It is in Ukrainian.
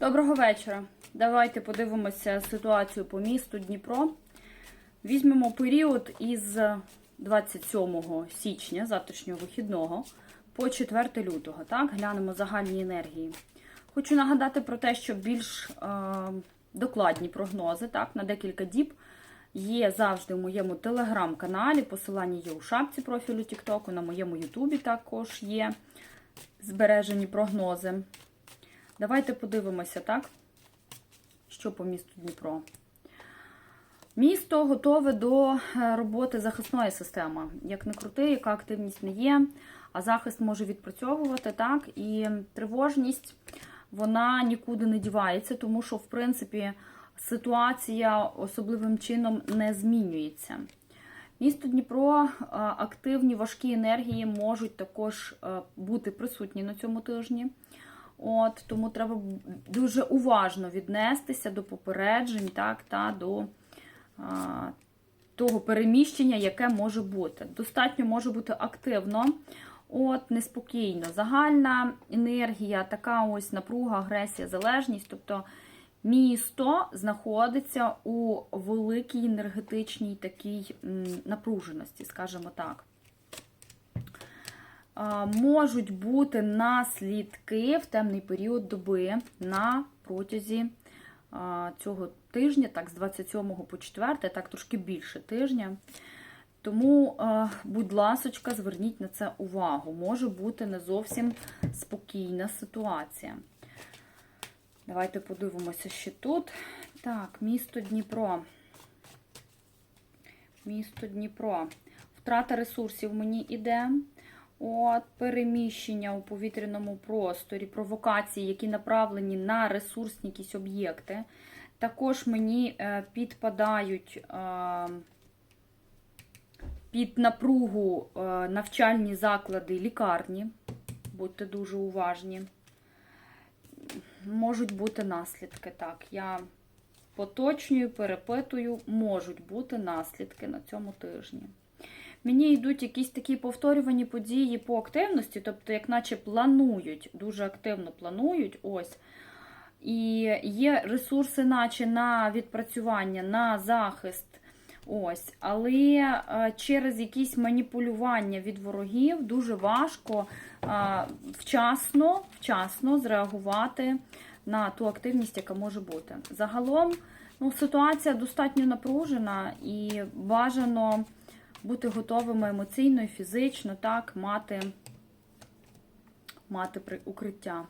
Доброго вечора. Давайте подивимося ситуацію по місту Дніпро. Візьмемо період із 27 січня, завтрашнього вихідного, по 4 лютого. Так, глянемо загальні енергії. Хочу нагадати про те, що більш е, докладні прогнози так, на декілька діб є завжди в моєму телеграм-каналі. Посилання є у шапці профілю Тіктоку, на моєму Ютубі також є збережені прогнози. Давайте подивимося, так? Що по місту Дніпро. Місто готове до е, роботи захисної системи. Як не крути, яка активність не є, а захист може відпрацьовувати, так? І тривожність вона нікуди не дівається, тому що, в принципі, ситуація особливим чином не змінюється. Місто Дніпро, е, активні важкі енергії можуть також е, бути присутні на цьому тижні. От, Тому треба дуже уважно віднестися до попереджень, так, та до а, того переміщення, яке може бути. Достатньо може бути активно, от, неспокійно. Загальна енергія, така ось напруга, агресія, залежність. Тобто місто знаходиться у великій енергетичній такій напруженості, скажімо так можуть бути наслідки в темний період доби на протязі цього тижня, так, з 27 по 4, так трошки більше тижня. Тому, будь ласочка, зверніть на це увагу. Може бути не зовсім спокійна ситуація. Давайте подивимося ще тут. Так, місто Дніпро. Місто Дніпро. Втрата ресурсів мені іде. От, переміщення у повітряному просторі, провокації, які направлені на ресурсні якісь об'єкти. Також мені е, підпадають е, під напругу е, навчальні заклади лікарні. Будьте дуже уважні. Можуть бути наслідки. Так, я поточнюю, перепитую, можуть бути наслідки на цьому тижні мені йдуть якісь такі повторювані події по активності, тобто, як наче планують, дуже активно планують. ось. І є ресурси, наче на відпрацювання, на захист. Ось, Але е, через якісь маніпулювання від ворогів дуже важко е, вчасно вчасно зреагувати на ту активність, яка може бути. Загалом ну, ситуація достатньо напружена і бажано бути готовими емоційно і фізично, так, мати, мати укриття.